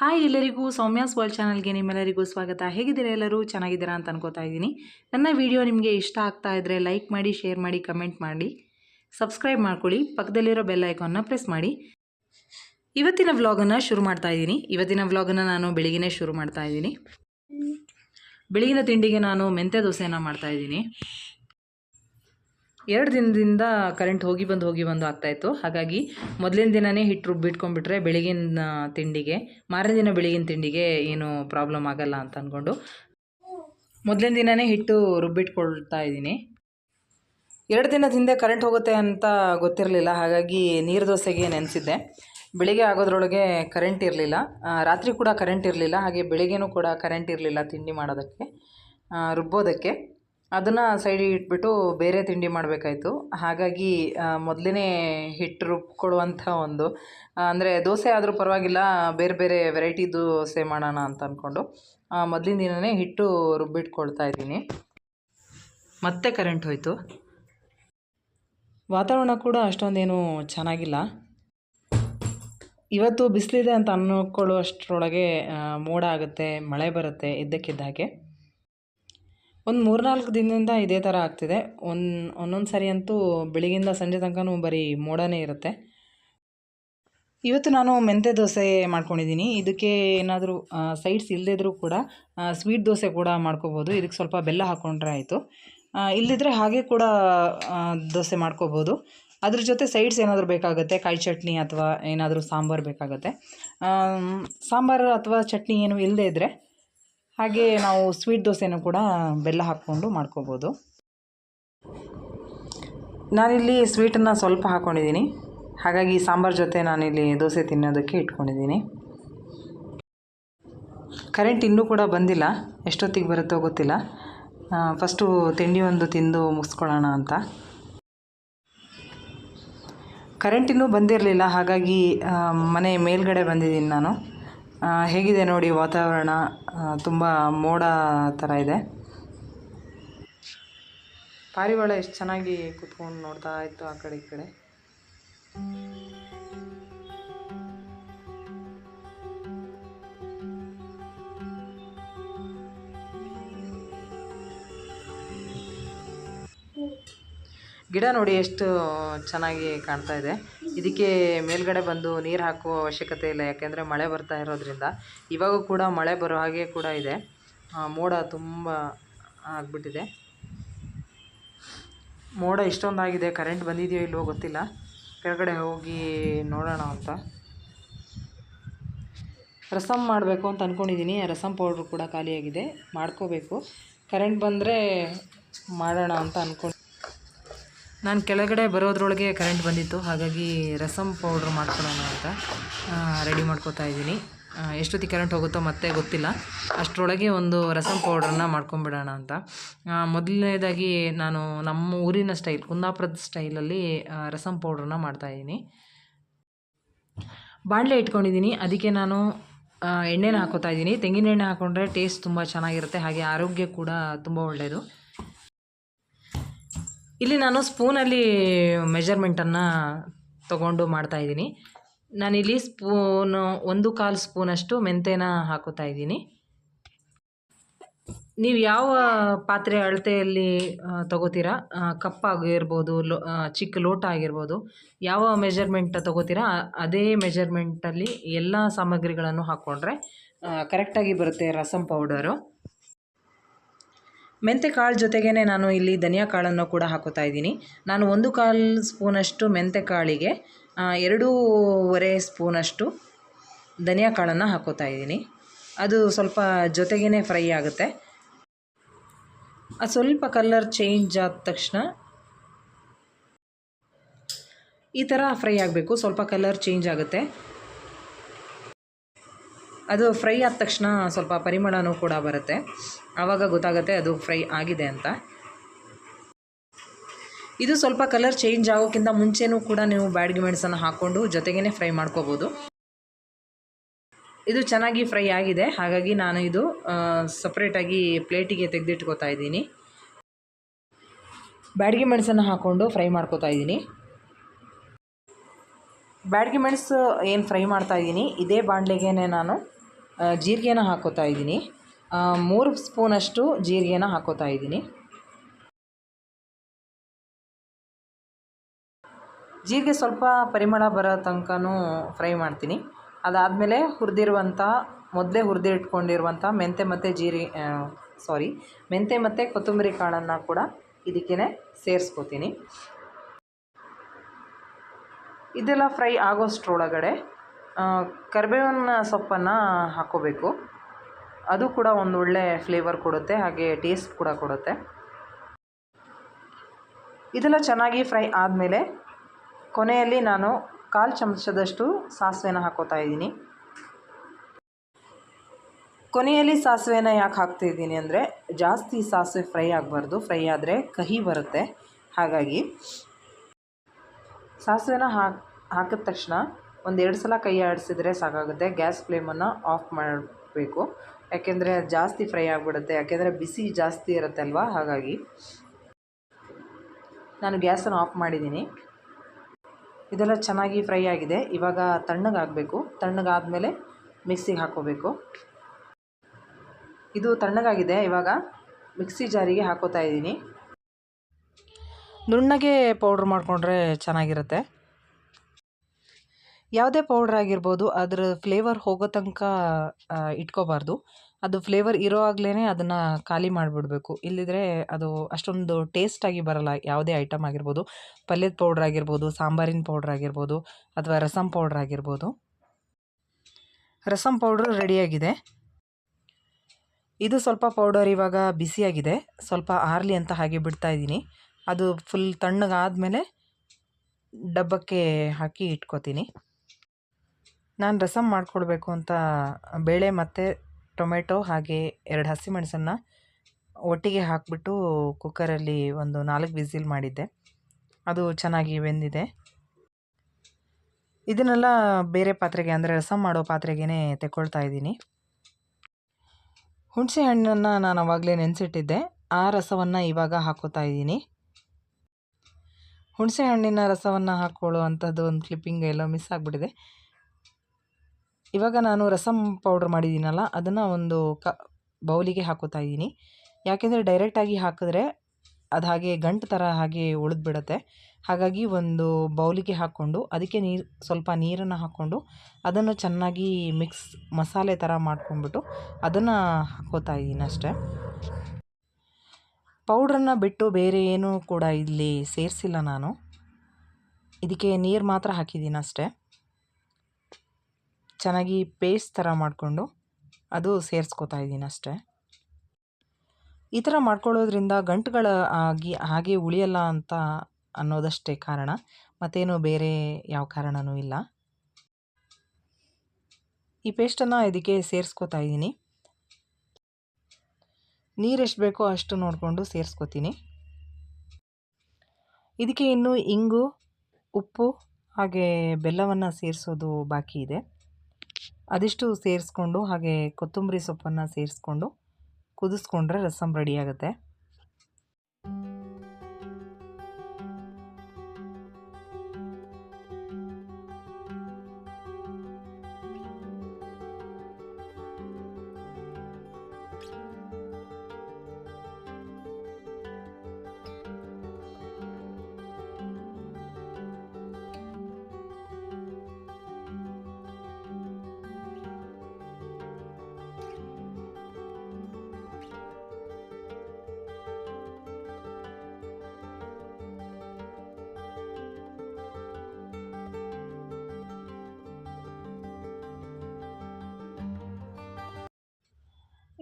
Hi ಎಲ್ಲರಿಗೂ Soumya's world ಚಾನಲ್ಗೆ ನಿಮ್ಮೆಲ್ಲರಿಗೂ ಸ್ವಾಗತ. ಹೇಗಿದ್ದೀರಾ ಎಲ್ಲರೂ? ಚೆನ್ನಾಗಿದ್ದೀರಾ ಅಂತ ಅನ್ಕೋತಾ ಇದ್ದೀನಿ. ನನ್ನ ವಿಡಿಯೋ ನಿಮಗೆ ಇಷ್ಟ ಆಗ್ತಾ ಇದ್ದರೆ ಲೈಕ್ ಮಾಡಿ, ಶೇರ್ ಮಾಡಿ, ಕಮೆಂಟ್ ಮಾಡಿ. ಸಬ್ಸ್ಕ್ರೈಬ್ ಮಾಡ್ಕೊಳ್ಳಿ, ಪಕ್ಕದಲ್ಲಿರೋ ಬೆಲ್ ಐಕಾನ್ನ ಪ್ರೆಸ್ ಮಾಡಿ. ಇವತ್ತಿನ ವ್ಲಾಗನ್ನು ಶುರು ಮಾಡ್ತಾ ಇದ್ದೀನಿ. ಇವತ್ತಿನ ವ್ಲಾಗನ್ನು ನಾನು ಬೆಳಿಗ್ಗೆ ಶುರು ಮಾಡ್ತಾ ಇದ್ದೀನಿ. ಬೆಳಗಿನ ತಿಂಡಿಗೆ ನಾನು ಮೆಂತ್ಯ ದೋಸೆಯನ್ನು ಮಾಡ್ತಾ ಇದ್ದೀನಿ. ಎರಡು ದಿನದಿಂದ ಕರೆಂಟ್ ಹೋಗಿ ಬಂದು ಹೋಗಿ ಬಂದು ಆಗ್ತಾಯಿತ್ತು ಹಾಗಾಗಿ ಮೊದಲಿನ ದಿನವೇ ಹಿಟ್ಟು ರುಬ್ಬಿಟ್ಕೊಂಡ್ಬಿಟ್ರೆ ಬೆಳಗಿನ ತಿಂಡಿಗೆ, ಮಾರನೇ ದಿನ ಬೆಳಗಿನ ತಿಂಡಿಗೆ ಏನು ಪ್ರಾಬ್ಲಮ್ ಆಗಲ್ಲ ಅಂತ ಅಂದ್ಕೊಂಡು ಮೊದಲಿನ ದಿನವೇ ಹಿಟ್ಟು ರುಬ್ಬಿಟ್ಕೊಳ್ತಾ ಇದ್ದೀನಿ. ಎರಡು ದಿನದ ಹಿಂದೆ ಕರೆಂಟ್ ಹೋಗುತ್ತೆ ಅಂತ ಗೊತ್ತಿರಲಿಲ್ಲ. ಹಾಗಾಗಿ ನೀರು ದೋಸೆಗೆ ನೆನೆಸಿದ್ದೆ. ಬೆಳಿಗ್ಗೆ ಆಗೋದ್ರೊಳಗೆ ಕರೆಂಟ್ ಇರಲಿಲ್ಲ. ರಾತ್ರಿ ಕೂಡ ಕರೆಂಟ್ ಇರಲಿಲ್ಲ. ಹಾಗೆ ಬೆಳಿಗ್ಗೆನೂ ಕೂಡ ಕರೆಂಟ್ ಇರಲಿಲ್ಲ ತಿಂಡಿ ಮಾಡೋದಕ್ಕೆ ರುಬ್ಬೋದಕ್ಕೆ. ಅದನ್ನು ಸೈಡಿಗೆ ಇಟ್ಬಿಟ್ಟು ಬೇರೆ ತಿಂಡಿ ಮಾಡಬೇಕಾಯ್ತು. ಹಾಗಾಗಿ ಮೊದಲೇ ಹಿಟ್ಟು ರುಬ್ಕೊಡುವಂಥ ಒಂದು ಅಂದರೆ ದೋಸೆ ಆದರೂ ಪರವಾಗಿಲ್ಲ, ಬೇರೆ ಬೇರೆ ವೆರೈಟಿ ದೋಸೆ ಮಾಡೋಣ ಅಂತ ಅಂದ್ಕೊಂಡು ಮೊದಲಿನ ದಿನವೇ ಹಿಟ್ಟು ರುಬ್ಬಿಟ್ಕೊಳ್ತಾ ಇದ್ದೀನಿ. ಮತ್ತೆ ಕರೆಂಟ್ ಹೋಯಿತು. ವಾತಾವರಣ ಕೂಡ ಅಷ್ಟೊಂದೇನು ಚೆನ್ನಾಗಿಲ್ಲ. ಇವತ್ತು ಬಿಸಿಲಿದೆ ಅಂತ ಅನ್ಕೊಳ್ಳೋ ಅಷ್ಟರೊಳಗೆ ಮೋಡ ಆಗುತ್ತೆ, ಮಳೆ ಬರುತ್ತೆ ಇದ್ದಕ್ಕಿದ್ದ ಹಾಗೆ. ಒಂದು ಮೂರ್ನಾಲ್ಕು ದಿನದಿಂದ ಇದೇ ಥರ ಆಗ್ತಿದೆ. ಒಂದು, ಒಂದೊಂದು ಸರಿ ಅಂತೂ ಬೆಳಗಿಂದ ಸಂಜೆ ತನಕನೂ ಬರೀ ಮೋಡನೇ ಇರುತ್ತೆ. ಇವತ್ತು ನಾನು ಮೆಂತ್ಯ ದೋಸೆ ಮಾಡ್ಕೊಂಡಿದ್ದೀನಿ. ಇದಕ್ಕೆ ಏನಾದರೂ ಸೈಡ್ಸ್ ಇಲ್ಲದಿದ್ರೂ ಕೂಡ ಸ್ವೀಟ್ ದೋಸೆ ಕೂಡ ಮಾಡ್ಕೋಬೋದು. ಇದಕ್ಕೆ ಸ್ವಲ್ಪ ಬೆಲ್ಲ ಹಾಕ್ಕೊಂಡ್ರೆ ಆಯಿತು. ಇಲ್ಲದಿದ್ದರೆ ಹಾಗೆ ಕೂಡ ದೋಸೆ ಮಾಡ್ಕೋಬೋದು. ಅದ್ರ ಜೊತೆ ಸೈಡ್ಸ್ ಏನಾದರೂ ಬೇಕಾಗುತ್ತೆ? ಕಾಯಿ ಚಟ್ನಿ ಅಥವಾ ಏನಾದರೂ ಸಾಂಬಾರು ಬೇಕಾಗುತ್ತೆ. ಸಾಂಬಾರು ಅಥವಾ ಚಟ್ನಿ ಏನು ಇಲ್ಲದೇ ಇದ್ದರೆ ಹಾಗೆ ನಾವು ಸ್ವೀಟ್ ದೋಸೆನೂ ಕೂಡ ಬೆಲ್ಲ ಹಾಕ್ಕೊಂಡು ಮಾಡ್ಕೋಬೋದು. ನಾನಿಲ್ಲಿ ಸ್ವೀಟನ್ನು ಸ್ವಲ್ಪ ಹಾಕ್ಕೊಂಡಿದ್ದೀನಿ ಹಾಗಾಗಿ ಸಾಂಬಾರು ಜೊತೆ ನಾನಿಲ್ಲಿ ದೋಸೆ ತಿನ್ನೋದಕ್ಕೆ ಇಟ್ಕೊಂಡಿದ್ದೀನಿ. ಕರೆಂಟ್ ಇನ್ನೂ ಕೂಡ ಬಂದಿಲ್ಲ. ಎಷ್ಟೊತ್ತಿಗೆ ಬರುತ್ತೋ ಗೊತ್ತಿಲ್ಲ. ಫಸ್ಟು ತಿಂಡಿ ಒಂದು ತಿಂದು ಮುಗಿಸ್ಕೊಳ್ಳೋಣ ಅಂತ. ಕರೆಂಟ್ ಇನ್ನೂ ಬಂದಿರಲಿಲ್ಲ. ಹಾಗಾಗಿ ಮನೆ ಮೇಲ್ಗಡೆ ಬಂದಿದ್ದೀನಿ ನಾನು. ಹೇಗಿದೆ ನೋಡಿ ವಾತಾವರಣ? ತುಂಬ ಮೋಡ ಥರ ಇದೆ. ಪಾರಿವಾಳ ಎಷ್ಟು ಚೆನ್ನಾಗಿ ಕೂತ್ಕೊಂಡು ನೋಡ್ತಾ ಇತ್ತು ಆ ಕಡೆ ಈ ಕಡೆ. ಗಿಡ ನೋಡಿ ಎಷ್ಟು ಚೆನ್ನಾಗಿ ಕಾಣ್ತಾ ಇದೆ. ಇದಕ್ಕೆ ಮೇಲ್ಗಡೆ ಬಂದು ನೀರು ಹಾಕುವ ಅವಶ್ಯಕತೆ ಇಲ್ಲ, ಯಾಕೆಂದರೆ ಮಳೆ ಬರ್ತಾ ಇರೋದ್ರಿಂದ. ಇವಾಗ ಕೂಡ ಮಳೆ ಬರೋ ಹಾಗೆ ಕೂಡ ಇದೆ. ಮೋಡ ತುಂಬ ಆಗಿಬಿಟ್ಟಿದೆ. ಮೋಡ ಇಷ್ಟೊಂದಾಗಿದೆ ಕರೆಂಟ್ ಬಂದಿದೆಯೋ ಇಲ್ವೋ ಗೊತ್ತಿಲ್ಲ. ಕೆಳಗಡೆ ಹೋಗಿ ನೋಡೋಣ ಅಂತ. ರಸಮ್ ಮಾಡಬೇಕು ಅಂತ ಅಂದ್ಕೊಂಡಿದ್ದೀನಿ ರಸಮ್ ಪೌಡ್ರು ಕೂಡ ಖಾಲಿಯಾಗಿದೆ. ಮಾಡ್ಕೋಬೇಕು. ಕರೆಂಟ್ ಬಂದರೆ ಮಾಡೋಣ ಅಂತ ಅಂದ್ಕೊಂಡು ನಾನು ಕೆಳಗಡೆ ಬರೋದ್ರೊಳಗೆ ಕರೆಂಟ್ ಬಂದಿತ್ತು, ಹಾಗಾಗಿ ರಸಮ್ ಪೌಡ್ರ್ ಮಾಡ್ಕೊಳ್ಳೋಣ ಅಂತ ರೆಡಿ ಮಾಡ್ಕೋತಾ ಇದ್ದೀನಿ. ಎಷ್ಟೊತ್ತಿ ಎಷ್ಟೊತ್ತಿಗೆ ಕರೆಂಟ್ ಹೋಗುತ್ತೋ ಮತ್ತೆ ಗೊತ್ತಿಲ್ಲ. ಅಷ್ಟರೊಳಗೆ ಒಂದು ರಸಮ್ ಪೌಡ್ರನ್ನ ಮಾಡ್ಕೊಂಬಿಡೋಣ ಅಂತ. ಮೊದಲನೇದಾಗಿ ನಾನು ನಮ್ಮ ಊರಿನ ಸ್ಟೈಲ್ ಕುಂದಾಪುರದ ಸ್ಟೈಲಲ್ಲಿ ರಸಮ್ ಪೌಡ್ರನ್ನ ಮಾಡ್ತಾಯಿದ್ದೀನಿ ಬಾಣಲೆ ಇಟ್ಕೊಂಡಿದ್ದೀನಿ, ಅದಕ್ಕೆ ನಾನು ಎಣ್ಣೆನ ಹಾಕೋತಾ ಇದ್ದೀನಿ. ತೆಂಗಿನ ಎಣ್ಣೆ ಹಾಕೊಂಡ್ರೆ ಟೇಸ್ಟ್ ತುಂಬ ಚೆನ್ನಾಗಿರುತ್ತೆ, ಹಾಗೆ ಆರೋಗ್ಯ ಕೂಡ ತುಂಬ ಒಳ್ಳೆಯದು ಇಲ್ಲಿ ನಾನು ಸ್ಪೂನಲ್ಲಿ ಮೆಜರ್ಮೆಂಟನ್ನು ತಗೊಂಡು ಮಾಡ್ತಾಯಿದ್ದೀನಿ ನಾನಿಲ್ಲಿ ಸ್ಪೂನು ಒಂದು ಕಾಲು ಸ್ಪೂನಷ್ಟು ಮೆಂತೆನ ಹಾಕೋತಾ ಇದ್ದೀನಿ. ನೀವು ಯಾವ ಪಾತ್ರೆ ಅಳತೆಯಲ್ಲಿ ತಗೋತೀರಾ? ಆ, ಕಪ್ ಆಗಿರ್ಬೋದು ಲೋ ಚಿಕ್ಕ ಲೋಟ ಆಗಿರ್ಬೋದು ಯಾವ ಮೆಜರ್ಮೆಂಟ್ ತಗೋತೀರಾ? ಅದೇ ಮೆಜರ್ಮೆಂಟಲ್ಲಿ ಎಲ್ಲ ಸಾಮಗ್ರಿಗಳನ್ನು ಹಾಕ್ಕೊಂಡ್ರೆ ಕರೆಕ್ಟಾಗಿ ಬರುತ್ತೆ ರಸಮ್ ಪೌಡರು ಮೆಂತೆ ಕಾಳು ಜೊತೆಗೇ ನಾನು ಇಲ್ಲಿ ಧನಿಯಾ ಕಾಳನ್ನು ಕೂಡ ಹಾಕೋತಾ ಇದ್ದೀನಿ. ನಾನು ಒಂದು ಕಾಲು ಸ್ಪೂನಷ್ಟು ಮೆಂತ್ಯ ಕಾಳಿಗೆ ಎರಡೂವರೆ ಸ್ಪೂನಷ್ಟು ಧನಿಯಾ ಕಾಳನ್ನು ಹಾಕೋತಾ ಇದ್ದೀನಿ. ಅದು ಸ್ವಲ್ಪ ಜೊತೆಗೇ ಫ್ರೈ ಆಗುತ್ತೆ. ಅದು ಸ್ವಲ್ಪ ಕಲರ್ ಚೇಂಜ್ ಆದ ತಕ್ಷಣ ಈ ಥರ ಫ್ರೈ ಆಗಬೇಕು. ಸ್ವಲ್ಪ ಕಲರ್ ಚೇಂಜ್ ಆಗುತ್ತೆ. ಅದು ಫ್ರೈ ಆದ ತಕ್ಷಣ ಸ್ವಲ್ಪ ಪರಿಮಳನೂ ಕೂಡ ಬರುತ್ತೆ. ಆವಾಗ ಗೊತ್ತಾಗುತ್ತೆ ಅದು ಫ್ರೈ ಆಗಿದೆ ಅಂತ. ಇದು ಸ್ವಲ್ಪ ಕಲರ್ ಚೇಂಜ್ ಆಗೋಕ್ಕಿಂತ ಮುಂಚೆನೂ ಕೂಡ ನೀವು ಬ್ಯಾಡ್ಗೆ ಮೆಣಸನ್ನು ಹಾಕ್ಕೊಂಡು ಜೊತೆಗೇ ಫ್ರೈ ಮಾಡ್ಕೋಬೋದು. ಇದು ಚೆನ್ನಾಗಿ ಫ್ರೈ ಆಗಿದೆ. ಹಾಗಾಗಿ ನಾನು ಇದು ಸಪ್ರೇಟಾಗಿ ಪ್ಲೇಟಿಗೆ ತೆಗೆದಿಟ್ಕೋತಾ ಇದ್ದೀನಿ. ಬ್ಯಾಡ್ಗೆ ಮೆಣಸನ್ನು ಹಾಕ್ಕೊಂಡು ಫ್ರೈ ಮಾಡ್ಕೋತಾ ಇದ್ದೀನಿ. ಬ್ಯಾಡ್ಗೆ ಮೆಣಸು ಏನು ಫ್ರೈ ಮಾಡ್ತಾ ಇದ್ದೀನಿ, ಇದೇ ಬಾಣಲೆಗೇ ನಾನು ಜೀರಿಗೆನ ಹಾಕೋತಾ ಇದ್ದೀನಿ. ಮೂರು ಸ್ಪೂನಷ್ಟು ಜೀರಿಗೆನ ಹಾಕೋತಾ ಇದ್ದೀನಿ. ಜೀರಿಗೆ ಸ್ವಲ್ಪ ಪರಿಮಳ ಬರೋ ತನಕನೂ ಫ್ರೈ ಮಾಡ್ತೀನಿ. ಅದಾದಮೇಲೆ ಹುರಿದಿರುವಂಥ, ಮೊದಲೇ ಹುರಿದಿಟ್ಕೊಂಡಿರುವಂಥ ಮೆಂತೆ ಮತ್ತು ಜೀರಿ ಸಾರಿ ಮೆಂತೆ ಮತ್ತು ಕೊತ್ತಂಬರಿ ಕಾಳನ್ನು ಕೂಡ ಇದಕ್ಕೇ ಸೇರಿಸ್ಕೋತೀನಿ. ಇದೆಲ್ಲ ಫ್ರೈ ಆಗೋಷ್ಟ್ರೊಳಗಡೆ ಕರಿಬೇವಿನ ಸೊಪ್ಪನ್ನು ಹಾಕ್ಕೋಬೇಕು ಅದು ಕೂಡ ಒಂದು ಒಳ್ಳೆ ಫ್ಲೇವರ್ ಕೊಡುತ್ತೆ, ಹಾಗೆ ಟೇಸ್ಟ್ ಕೂಡ ಕೊಡುತ್ತೆ. ಇದೆಲ್ಲ ಚೆನ್ನಾಗಿ ಫ್ರೈ ಆದಮೇಲೆ ಕೊನೆಯಲ್ಲಿ ನಾನು ಕಾಲು ಚಮಚದಷ್ಟು ಸಾಸಿವೆನ ಹಾಕೋತಾ ಇದ್ದೀನಿ. ಕೊನೆಯಲ್ಲಿ ಸಾಸಿವೆನ ಯಾಕೆ ಹಾಕ್ತಿದ್ದೀನಿ ಅಂದರೆ, ಜಾಸ್ತಿ ಸಾಸಿವೆ ಫ್ರೈ ಆಗಬಾರ್ದು ಫ್ರೈ ಆದರೆ ಕಹಿ ಬರುತ್ತೆ. ಹಾಗಾಗಿ ಸಾಸಿವೆನ ಹಾಕಿ, ಹಾಕಿದ ತಕ್ಷಣ ಒಂದೆರಡು ಸಲ ಕೈ ಆಡಿಸಿದ್ರೆ ಸಾಕಾಗುತ್ತೆ. ಗ್ಯಾಸ್ ಫ್ಲೇಮನ್ನು ಆಫ್ ಮಾಡಬೇಕು. ಯಾಕೆಂದರೆ ಜಾಸ್ತಿ ಫ್ರೈ ಆಗಿಬಿಡುತ್ತೆ. ಯಾಕೆಂದರೆ ಬಿಸಿ ಜಾಸ್ತಿ ಇರುತ್ತೆ ಅಲ್ವಾ? ಹಾಗಾಗಿ ನಾನು ಗ್ಯಾಸನ್ನು ಆಫ್ ಮಾಡಿದ್ದೀನಿ. ಇದೆಲ್ಲ ಚೆನ್ನಾಗಿ ಫ್ರೈ ಆಗಿದೆ. ಇವಾಗ ತಣ್ಣಗಾಗಬೇಕು. ತಣ್ಣಗಾದಮೇಲೆ ಮಿಕ್ಸಿಗೆ ಹಾಕೋಬೇಕು. ಇದು ತಣ್ಣಗಾಗಿದೆ. ಇವಾಗ ಮಿಕ್ಸಿ ಜಾರಿಗೆ ಹಾಕೋತಾ ಇದ್ದೀನಿ. ನುಣ್ಣಗೆ ಪೌಡ್ರ್ ಮಾಡಿಕೊಂಡ್ರೆ ಚೆನ್ನಾಗಿರುತ್ತೆ. ಯಾವುದೇ ಪೌಡ್ರ್ ಆಗಿರ್ಬೋದು, ಅದರ ಫ್ಲೇವರ್ ಹೋಗೋ ತನಕ ಇಟ್ಕೋಬಾರ್ದು. ಅದು ಫ್ಲೇವರ್ ಇರೋ ಆಗ್ಲೇ ಅದನ್ನು ಖಾಲಿ ಮಾಡಿಬಿಡ್ಬೇಕು. ಇಲ್ಲದಿದ್ರೆ ಅದು ಅಷ್ಟೊಂದು ಟೇಸ್ಟಾಗಿ ಬರಲ್ಲ. ಯಾವುದೇ ಐಟಮ್ ಆಗಿರ್ಬೋದು, ಪಲ್ಯದ ಪೌಡ್ರ್ ಆಗಿರ್ಬೋದು, ಸಾಂಬಾರಿನ ಪೌಡ್ರ್ ಆಗಿರ್ಬೋದು, ಅಥವಾ ರಸಮ್ ಪೌಡ್ರ್ ಆಗಿರ್ಬೋದು. ರಸಮ್ ಪೌಡ್ರ್ ರೆಡಿಯಾಗಿದೆ ಇದು ಸ್ವಲ್ಪ ಪೌಡರ್ ಇವಾಗ ಬಿಸಿಯಾಗಿದೆ. ಸ್ವಲ್ಪ ಆರ್ಲಿ ಅಂತ ಹಾಗೆ ಬಿಡ್ತಾ ಇದ್ದೀನಿ. ಅದು ಫುಲ್ ತಣ್ಣಗಾದಮೇಲೆ ಡಬ್ಬಕ್ಕೆ ಹಾಕಿ ಇಟ್ಕೋತೀನಿ. ನಾನು ರಸಮ್ ಮಾಡಿಕೊಡ್ಬೇಕು ಅಂತ ಬೇಳೆ ಮತ್ತು ಟೊಮೆಟೊ ಹಾಗೆ ಎರಡು ಹಸಿಮೆಣಸನ್ನು ಒಟ್ಟಿಗೆ ಹಾಕಿಬಿಟ್ಟು ಕುಕ್ಕರಲ್ಲಿ ಒಂದು ನಾಲ್ಕು ವಿಸಿಲ್ ಮಾಡಿದ್ದೆ. ಅದು ಚೆನ್ನಾಗಿ ಬೆಂದಿದೆ. ಇದನ್ನೆಲ್ಲ ಬೇರೆ ಪಾತ್ರೆಗೆ ಅಂದರೆ ರಸಮ್ ಮಾಡೋ ಪಾತ್ರೆಗೇ ತೆಕ್ಕೊಳ್ತಾ ಇದ್ದೀನಿ. ಹುಣಸೆ ಹಣ್ಣನ್ನು ನಾನು ಆವಾಗಲೇ ನೆನೆಸಿಟ್ಟಿದ್ದೆ. ಆ ರಸವನ್ನು ಇವಾಗ ಹಾಕೋತಾ ಇದ್ದೀನಿ. ಹುಣಸೆ ಹಣ್ಣಿನ ರಸವನ್ನು ಹಾಕ್ಕೊಳ್ಳೋ ಅಂಥದ್ದು ಒಂದು ಕ್ಲಿಪ್ಪಿಂಗ್ ಎಲ್ಲೋ ಮಿಸ್ ಆಗಿಬಿಟ್ಟಿದೆ. ಇವಾಗ ನಾನು ರಸಮ್ ಪೌಡ್ರ್ ಮಾಡಿದ್ದೀನಲ್ಲ, ಅದನ್ನು ಒಂದು ಕ, ಬೌಲಿಗೆ ಹಾಕೋತಾ ಇದ್ದೀನಿ. ಯಾಕೆಂದರೆ ಡೈರೆಕ್ಟಾಗಿ ಹಾಕಿದ್ರೆ ಅದು ಹಾಗೆ ಗಂಟು ಥರ ಹಾಗೆ ಉಳಿದ್ಬಿಡತ್ತೆ. ಹಾಗಾಗಿ ಒಂದು ಬೌಲಿಗೆ ಹಾಕ್ಕೊಂಡು, ಅದಕ್ಕೆ ನೀರು, ಸ್ವಲ್ಪ ನೀರನ್ನು ಹಾಕ್ಕೊಂಡು, ಅದನ್ನು ಚೆನ್ನಾಗಿ ಮಿಕ್ಸ್ ಮಸಾಲೆ ಥರ ಮಾಡ್ಕೊಂಡ್ಬಿಟ್ಟು ಅದನ್ನು ಹಾಕೋತಾ ಇದ್ದೀನಿ ಅಷ್ಟೇ. ಪೌಡ್ರನ್ನು ಬಿಟ್ಟು ಬೇರೆ ಏನೂ ಕೂಡ ಇಲ್ಲಿ ಸೇರಿಸಿಲ್ಲ ನಾನು. ಇದಕ್ಕೆ ನೀರು ಮಾತ್ರ ಹಾಕಿದ್ದೀನಿ ಅಷ್ಟೇ. ಚೆನ್ನಾಗಿ ಪೇಸ್ಟ್ ಥರ ಮಾಡಿಕೊಂಡು ಅದು ಸೇರಿಸ್ಕೋತಾ ಇದ್ದೀನಿ ಅಷ್ಟೇ. ಈ ಥರ ಮಾಡ್ಕೊಳ್ಳೋದ್ರಿಂದ ಗಂಟುಗಳ ಆಗಿ, ಹಾಗೆ ಉಳಿಯಲ್ಲ ಅಂತ ಅನ್ನೋದಷ್ಟೇ ಕಾರಣ. ಮತ್ತೇನು ಬೇರೆ ಯಾವ ಕಾರಣವೂ ಇಲ್ಲ. ಈ ಪೇಸ್ಟನ್ನು ಇದಕ್ಕೆ ಸೇರಿಸ್ಕೋತಾ ಇದ್ದೀನಿ. ನೀರು ಬೇಕೋ ಅಷ್ಟು ನೋಡಿಕೊಂಡು ಸೇರಿಸ್ಕೋತೀನಿ. ಇದಕ್ಕೆ ಇನ್ನು ಇಂಗು, ಉಪ್ಪು ಹಾಗೆ ಬೆಲ್ಲವನ್ನು ಸೇರಿಸೋದು ಬಾಕಿ ಇದೆ. ಅದಿಷ್ಟು ಸೇರಿಸ್ಕೊಂಡು ಹಾಗೆ ಕೊತ್ತಂಬರಿ ಸೊಪ್ಪನ್ನು ಸೇರಿಸ್ಕೊಂಡು ಕುದಿಸ್ಕೊಂಡ್ರೆ ರಸಮ್ ರೆಡಿ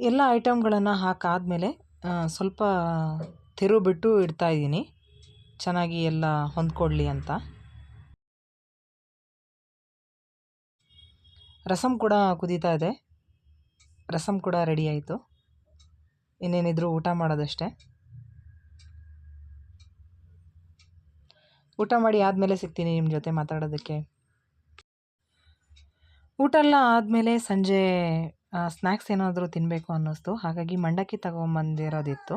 ಎಲ್ಲ ಐಟಮ್ಗಳನ್ನು ಹಾಕಾದಮೇಲೆ ಸ್ವಲ್ಪ ತಿರು ಬಿಟ್ಟು ಇಡ್ತಾಯಿದ್ದೀನಿ ಚೆನ್ನಾಗಿ ಎಲ್ಲ ಹೊಂದ್ಕೊಳ್ಳಿ ಅಂತ. ರಸಮ್ ಕೂಡ ಕುದೀತಾ ಇದೆ. ರಸಮ್ ಕೂಡ ರೆಡಿ ಆಯಿತು. ಇನ್ನೇನಿದ್ರೂ ಊಟ ಮಾಡೋದಷ್ಟೇ. ಊಟ ಮಾಡಿ ಆದಮೇಲೆ ಸಿಗ್ತೀನಿ ನಿಮ್ಮ ಜೊತೆ ಮಾತಾಡೋದಕ್ಕೆ. ಊಟ ಎಲ್ಲ ಆದಮೇಲೆ ಸಂಜೆ ಸ್ನ್ಯಾಕ್ಸ್ ಏನಾದರೂ ತಿನ್ನಬೇಕು ಅನ್ನಿಸ್ತು. ಹಾಗಾಗಿ ಮಂಡಕ್ಕಿ ತಗೊಂಬಂದಿರೋದಿತ್ತು.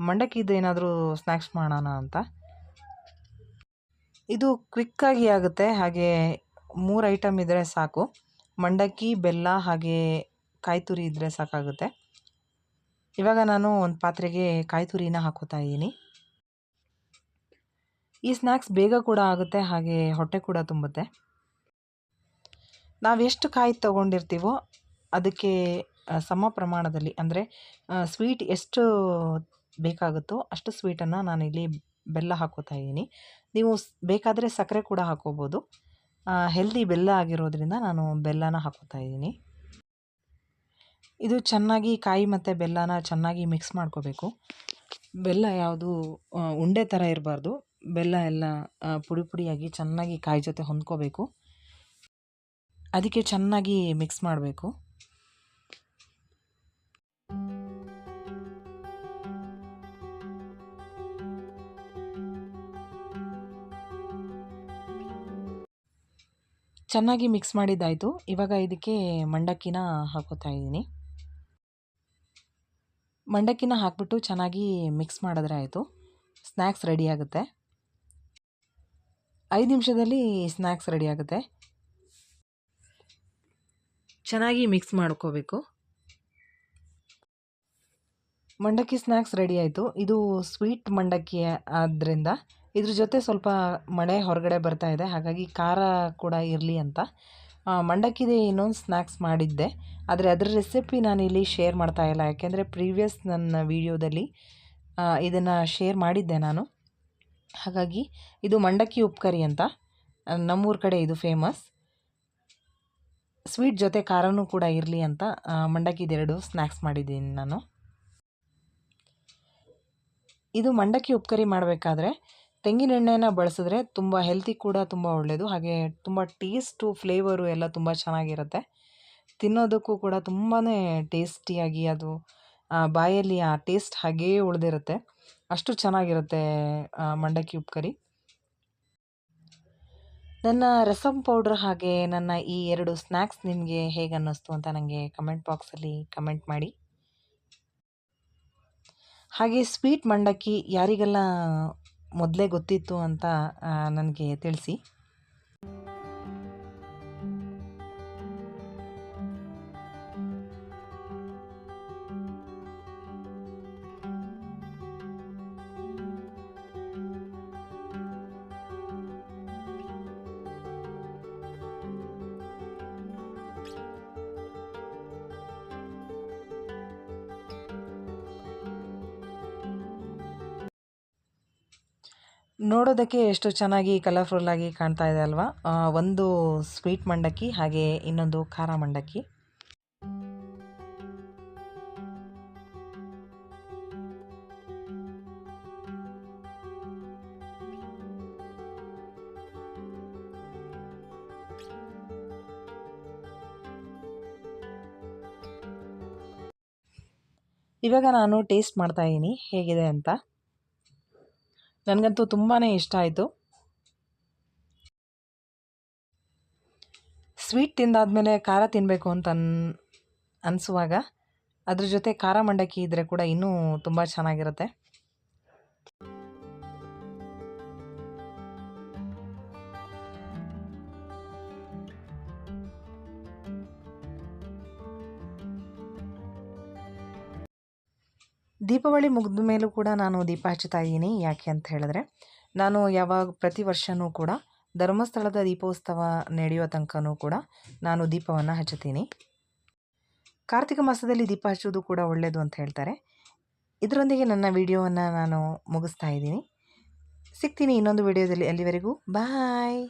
ಮಂಡಕ್ಕಿದು ಏನಾದರೂ ಸ್ನ್ಯಾಕ್ಸ್ ಮಾಡೋಣ ಅಂತ. ಇದು ಕ್ವಿಕ್ಕಾಗಿ ಆಗುತ್ತೆ. ಹಾಗೆ ಮೂರು ಐಟಮ್ ಇದ್ದರೆ ಸಾಕು. ಮಂಡಕ್ಕಿ, ಬೆಲ್ಲ, ಹಾಗೆ ಕಾಯಿ ತುರಿ ಇದ್ದರೆ ಸಾಕಾಗುತ್ತೆ. ಇವಾಗ ನಾನು ಒಂದು ಪಾತ್ರೆಗೆ ಕಾಯಿ ತುರಿನ ಹಾಕೋತಾ ಇದ್ದೀನಿ. ಈ ಸ್ನ್ಯಾಕ್ಸ್ ಬೇಗ ಕೂಡ ಆಗುತ್ತೆ, ಹಾಗೆ ಹೊಟ್ಟೆ ಕೂಡ ತುಂಬುತ್ತೆ. ನಾವೆಷ್ಟು ಕಾಯಿ ತೊಗೊಂಡಿರ್ತೀವೋ ಅದಕ್ಕೆ ಸಮ ಪ್ರಮಾಣದಲ್ಲಿ ಅಂದರೆ ಸ್ವೀಟ್ ಎಷ್ಟು ಬೇಕಾಗುತ್ತೋ ಅಷ್ಟು ಸ್ವೀಟನ್ನು ನಾನಿಲ್ಲಿ ಬೆಲ್ಲ ಹಾಕೋತಾ ಇದ್ದೀನಿ. ನೀವು ಬೇಕಾದರೆ ಸಕ್ಕರೆ ಕೂಡ ಹಾಕೋಬೋದು. ಹೆಲ್ದಿ ಬೆಲ್ಲ ಆಗಿರೋದ್ರಿಂದ ನಾನು ಬೆಲ್ಲನ ಹಾಕೋತಾ ಇದ್ದೀನಿ. ಇದು ಚೆನ್ನಾಗಿ ಕಾಯಿ ಮತ್ತು ಬೆಲ್ಲನ ಚೆನ್ನಾಗಿ ಮಿಕ್ಸ್ ಮಾಡ್ಕೋಬೇಕು. ಬೆಲ್ಲ ಯಾವುದು ಉಂಡೆ ಥರ ಇರಬಾರ್ದು. ಬೆಲ್ಲ ಎಲ್ಲ ಪುಡಿ ಪುಡಿಯಾಗಿ ಚೆನ್ನಾಗಿ ಕಾಯಿ ಜೊತೆ ಹೊಂದ್ಕೋಬೇಕು. ಅದಕ್ಕೆ ಚೆನ್ನಾಗಿ ಮಿಕ್ಸ್ ಮಾಡಬೇಕು. ಚೆನ್ನಾಗಿ ಮಿಕ್ಸ್ ಮಾಡಿದ್ದಾಯಿತು. ಇವಾಗ ಇದಕ್ಕೆ ಮಂಡಕ್ಕಿನ ಹಾಕೋತಾ ಇದ್ದೀನಿ. ಮಂಡಕ್ಕಿನ ಹಾಕ್ಬಿಟ್ಟು ಚೆನ್ನಾಗಿ ಮಿಕ್ಸ್ ಮಾಡಿದ್ರೆ ಆಯಿತು ಸ್ನ್ಯಾಕ್ಸ್ ರೆಡಿ ಆಗುತ್ತೆ. ಐದು ನಿಮಿಷದಲ್ಲಿ ಸ್ನ್ಯಾಕ್ಸ್ ರೆಡಿ ಆಗುತ್ತೆ. ಚೆನ್ನಾಗಿ ಮಿಕ್ಸ್ ಮಾಡ್ಕೋಬೇಕು. ಮಂಡಕ್ಕಿ ಸ್ನ್ಯಾಕ್ಸ್ ರೆಡಿ ಆಯಿತು. ಇದು ಸ್ವೀಟ್ ಮಂಡಕ್ಕಿ ಆದ್ದರಿಂದ ಇದ್ರ ಜೊತೆ ಸ್ವಲ್ಪ ಮಳೆ ಹೊರಗಡೆ ಬರ್ತಾ ಇದೆ. ಹಾಗಾಗಿ ಖಾರ ಕೂಡ ಇರಲಿ ಅಂತ. ಮಂಡಕ್ಕಿದೆ ಇನ್ನೊಂದು ಸ್ನ್ಯಾಕ್ಸ್ ಮಾಡಿದ್ದೆ. ಆದರೆ ಅದರ ರೆಸಿಪಿ ನಾನು ಇಲ್ಲಿ ಶೇರ್ ಮಾಡ್ತಾ ಇಲ್ಲ. ಯಾಕೆಂದರೆ ಪ್ರೀವಿಯಸ್ ನನ್ನ ವೀಡಿಯೋದಲ್ಲಿ ಇದನ್ನು ಶೇರ್ ಮಾಡಿದ್ದೆ ನಾನು. ಹಾಗಾಗಿ ಇದು ಮಂಡಕ್ಕಿ ಉಪ್ಕರಿ ಅಂತ. ನಮ್ಮೂರ ಕಡೆ ಇದು ಫೇಮಸ್ ಸ್ವೀಟ್ ಜೊತೆ ಖಾರನೂ ಕೂಡ ಇರಲಿ ಅಂತ ಮಂಡಕ್ಕಿದೆರಡು ಸ್ನ್ಯಾಕ್ಸ್ ಮಾಡಿದ್ದೀನಿ ನಾನು. ಇದು ಮಂಡಕ್ಕಿ ಉಪ್ಕರಿ ಮಾಡಬೇಕಾದ್ರೆ ತೆಂಗಿನ ಎಣ್ಣೆನ ಬಳಸಿದ್ರೆ ತುಂಬ ಹೆಲ್ತಿ ಕೂಡ ತುಂಬ ಒಳ್ಳೆಯದು ಹಾಗೆ ತುಂಬ ಟೇಸ್ಟು ಫ್ಲೇವರು ಎಲ್ಲ ತುಂಬ ಚೆನ್ನಾಗಿರುತ್ತೆ. ತಿನ್ನೋದಕ್ಕೂ ಕೂಡ ತುಂಬಾ ಟೇಸ್ಟಿಯಾಗಿ ಅದು ಬಾಯಲ್ಲಿ ಆ ಟೇಸ್ಟ್ ಹಾಗೇ ಉಳಿದಿರುತ್ತೆ. ಅಷ್ಟು ಚೆನ್ನಾಗಿರುತ್ತೆ ಮಂಡಕ್ಕಿ ಉಪ್ಕರಿ. ನನ್ನ ರಸಂ ಪೌಡ್ರ್ ಹಾಗೆ ನನ್ನ ಈ ಎರಡು ಸ್ನ್ಯಾಕ್ಸ್ ನಿಮಗೆ ಹೇಗೆ ಅನ್ನಿಸ್ತು ಅಂತ ನನಗೆ ಕಮೆಂಟ್ ಬಾಕ್ಸಲ್ಲಿ ಕಮೆಂಟ್ ಮಾಡಿ. ಹಾಗೆ ಸ್ವೀಟ್ ಮಂಡಕ್ಕಿ ಯಾರಿಗೆಲ್ಲ ಮೊದಲೇ ಗೊತ್ತಿತ್ತು ಅಂತ ನನಗೆ ತಿಳಿಸಿ. ನೋಡೋದಕ್ಕೆ ಎಷ್ಟು ಚೆನ್ನಾಗಿ ಕಲರ್ಫುಲ್ಲಾಗಿ ಕಾಣ್ತಾ ಇದೆ ಅಲ್ವಾ? ಒಂದು ಸ್ವೀಟ್ ಮಂಡಕ್ಕಿ, ಹಾಗೆ ಇನ್ನೊಂದು ಖಾರ ಮಂಡಕ್ಕಿ. ಇವಾಗ ನಾನು ಟೇಸ್ಟ್ ಮಾಡ್ತಾ ಇದ್ದೀನಿ ಹೇಗಿದೆ ಅಂತ? ನನಗಂತೂ ತುಂಬಾ ಇಷ್ಟ ಆಯಿತು. ಸ್ವೀಟ್ ತಿಂದಾದಮೇಲೆ ಖಾರ ತಿನ್ನಬೇಕು ಅಂತ ಅನ್, ಅನಿಸುವಾಗ, ಅದ್ರ ಜೊತೆ ಖಾರ ಮಂಡಕ್ಕಿ ಇದ್ದರೆ ಕೂಡ ಇನ್ನೂ ತುಂಬ ಚೆನ್ನಾಗಿರುತ್ತೆ. ದೀಪಾವಳಿ ಮುಗಿದ ಮೇಲೂ ಕೂಡ ನಾನು ದೀಪ ಹಚ್ಚುತ್ತಾ ಇದ್ದೀನಿ. ಯಾಕೆ ಅಂತ ಹೇಳಿದ್ರೆ, ನಾನು ಯಾವಾಗ ಪ್ರತಿ ವರ್ಷವೂ ಕೂಡ ಧರ್ಮಸ್ಥಳದ ದೀಪೋತ್ಸವ ನಡೆಯುವ ತನಕನೂ ಕೂಡ ನಾನು ದೀಪವನ್ನು ಹಚ್ಚುತ್ತೀನಿ. ಕಾರ್ತಿಕ ಮಾಸದಲ್ಲಿ ದೀಪ ಹಚ್ಚೋದು ಕೂಡ ಒಳ್ಳೆಯದು ಅಂತ ಹೇಳ್ತಾರೆ. ಇದರೊಂದಿಗೆ ನನ್ನ ವಿಡಿಯೋವನ್ನು ನಾನು ಮುಗಿಸ್ತಾ ಇದ್ದೀನಿ. ಸಿಗ್ತೀನಿ ಇನ್ನೊಂದು ವಿಡಿಯೋದಲ್ಲಿ ಅಲ್ಲಿವರೆಗೂ. ಬಾಯ್!